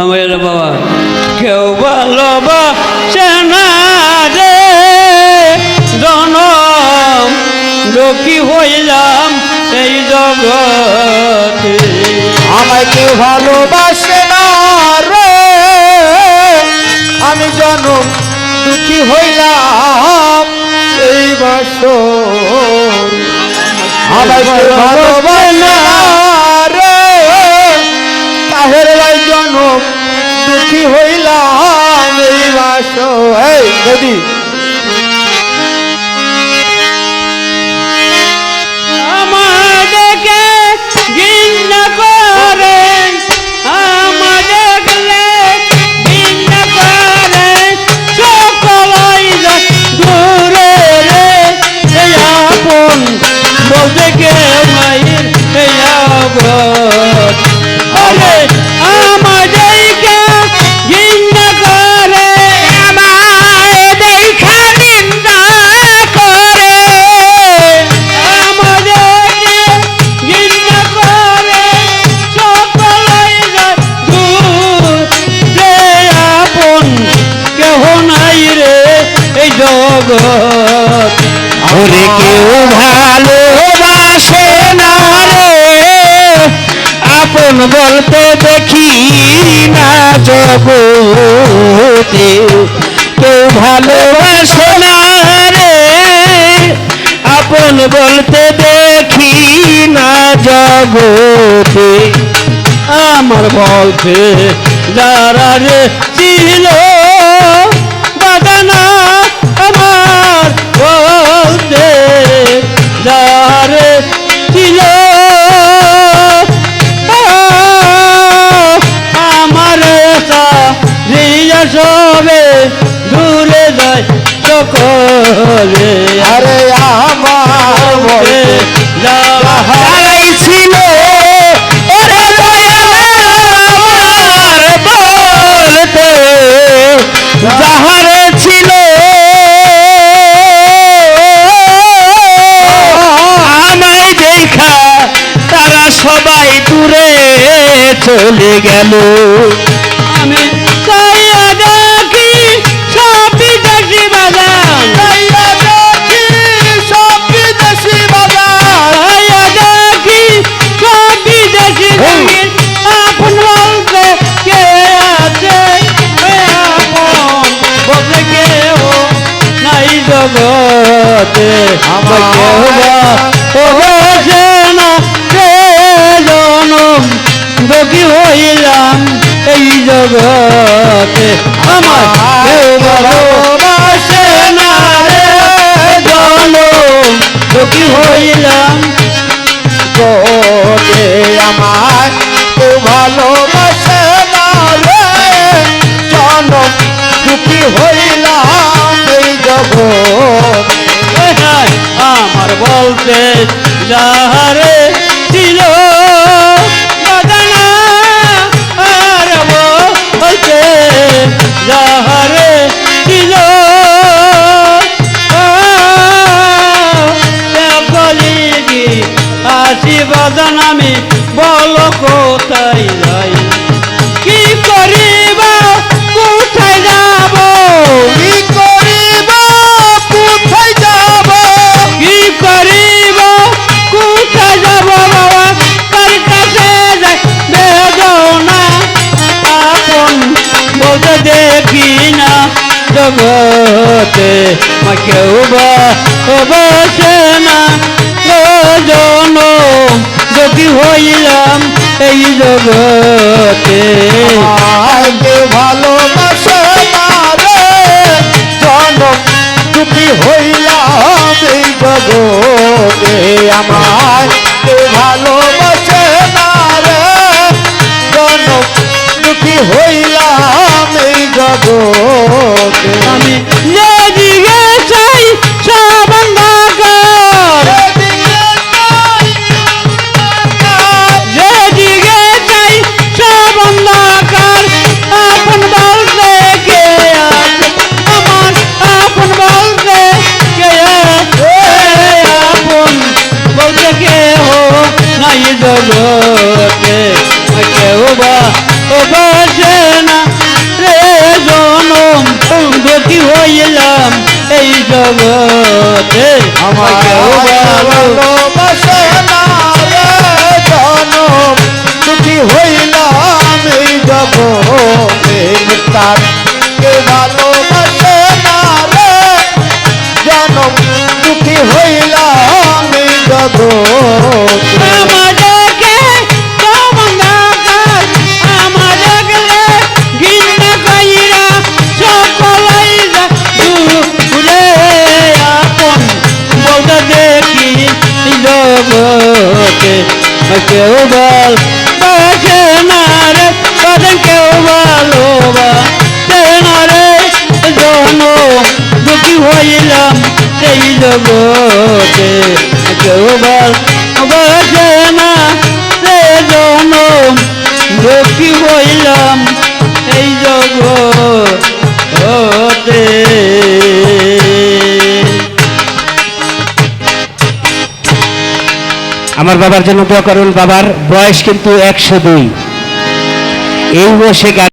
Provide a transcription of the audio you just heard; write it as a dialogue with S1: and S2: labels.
S1: আমার বাবা, কেউ ভালোবাসে না রে। জনম দুঃখী হইলাম এই জগতে।
S2: আমায় কেউ ভালোবাসে না আমি জনম দুঃখী হইলাম এই বাস তাহের ভাই জনম দুঃখী হইলাম এই বাস। এই যদি
S1: জগৎ
S2: ওরে কেউ ভালোবাসে না রে। আপন বলতে দেখি না জগতে। কেউ ভালোবাসে না রে। আপন বলতে দেখি না জগতে।
S1: আমার বলতে যারা রে ছিল ছিল। আমার সবে দূরে যায় সকলে
S2: চলে গেল।
S1: আমি দুঃখী হইলাম এই জগতে। আমার কেউ ভালোবাসে না দুঃখী হইলাম
S2: জগতে। আমার তো ভালোবাসে না রে হইলাম এই জগৎ
S1: আমার বলতে যাহারে আমি বল কোথায় যাই? কি করিব? কোথায় যাব?
S2: কি করিব? কোথায় যাব?
S1: কি করিব? কোথায় যাব বাবা? কার কাছে যাই? বেদনা আপন বলতে দেখি না। জগতে মা কেউ বা বসে না। দুঃখী হইলাম এই জগতে।
S2: ভালোবাসে জনম দুঃখী হইলাম এই জগতে। কেউ ভালোবাসে জনম দুঃখী হইলাম এই জগতে।
S1: হইলাম এই জগতে।
S2: আমার ভালোবাসে না জনম। দুঃখী হইলাম জগতে
S1: কেউ বল? বাসে না রে বাসেন কেউ ভালোবাসে না দুঃখী হইলাম সেই জগতে। কেউ বল? বাসে না
S3: আমার বাবার জন্য দোয়া করুন। বাবার বয়স কিন্তু একশো দুই। এই বয়সে